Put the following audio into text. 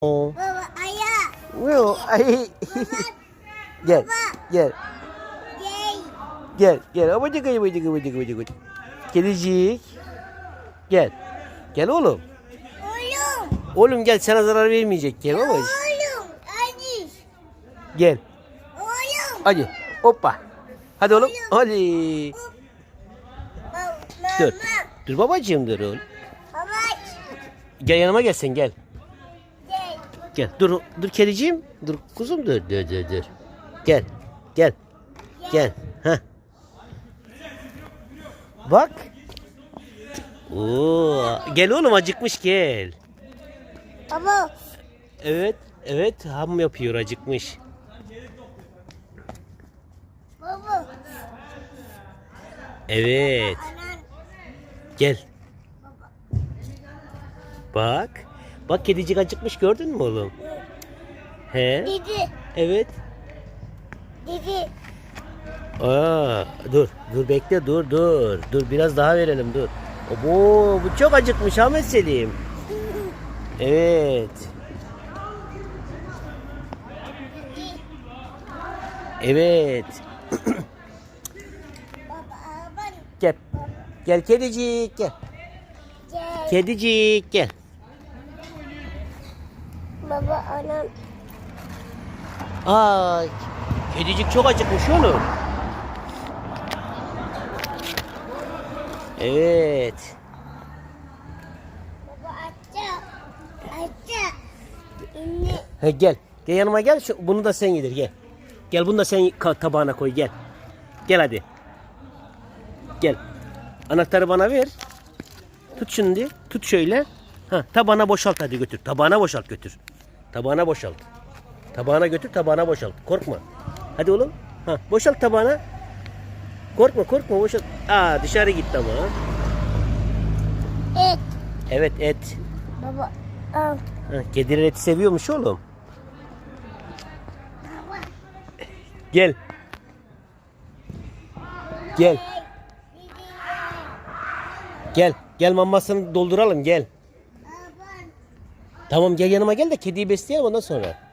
Oo. Baba ayağı. Yok, Ay. gel. Gel. Gel. Gel. Gel. Abacık abacık abacık abacık. Kedicik. Gel. Gel oğlum. Oğlum. Oğlum gel sana zarar vermeyecek. Gel babacık. Oğlum. Hadi. Gel. Oğlum. Hadi. Hoppa. Hadi oğlum. Hadi. Baba. Dur. Dur babacığım dur oğlum. Baba. Gel yanıma gel sen gel. Gel. Dur dur kediciğim. Dur kuzum dur dur dur dur. Gel. Gel. Gel. Heh. Bak. Oo, gel oğlum acıkmış gel. Baba. Evet, evet ham yapıyor acıkmış. Baba. Evet, Anan. gel. Bak. Bak kedicik acıkmış gördün mü oğlum? He? Dedi. Evet. Dedi. Aa, dur, dur bekle, dur, dur. Dur biraz daha verelim, dur. Obo, bu çok acıkmış Ahmet Selim. Evet. Evet. Gel. Gel kedicik gel. Gel. Kedicik gel. Baba anan. Ay. Kedicik çok acıkmış oğlum. Evet. Baba açça. Açça. He, gel. Gel yanıma gel. Şu, bunu da sen yedir gel. Gel bunu da sen tabağına koy gel. Gel hadi. Gel. Anahtarı bana ver. Tut şimdi. Tut şöyle. Ha, tabağına boşalt hadi götür. Tabağına boşalt götür. Tabağına boşalt. Tabağına götür, tabağına boşalt. Korkma. Hadi oğlum. Ha, boşalt tabağına. Korkma, korkma, boşalt. Aa, dışarı gitti ama. Et. Evet, et. Baba. Al. Ha, kediler eti seviyormuş oğlum. Gel. Gel. Gel. Gel mamasını dolduralım gel. Tamam gel yanıma gel de kediyi besleyelim ondan sonra.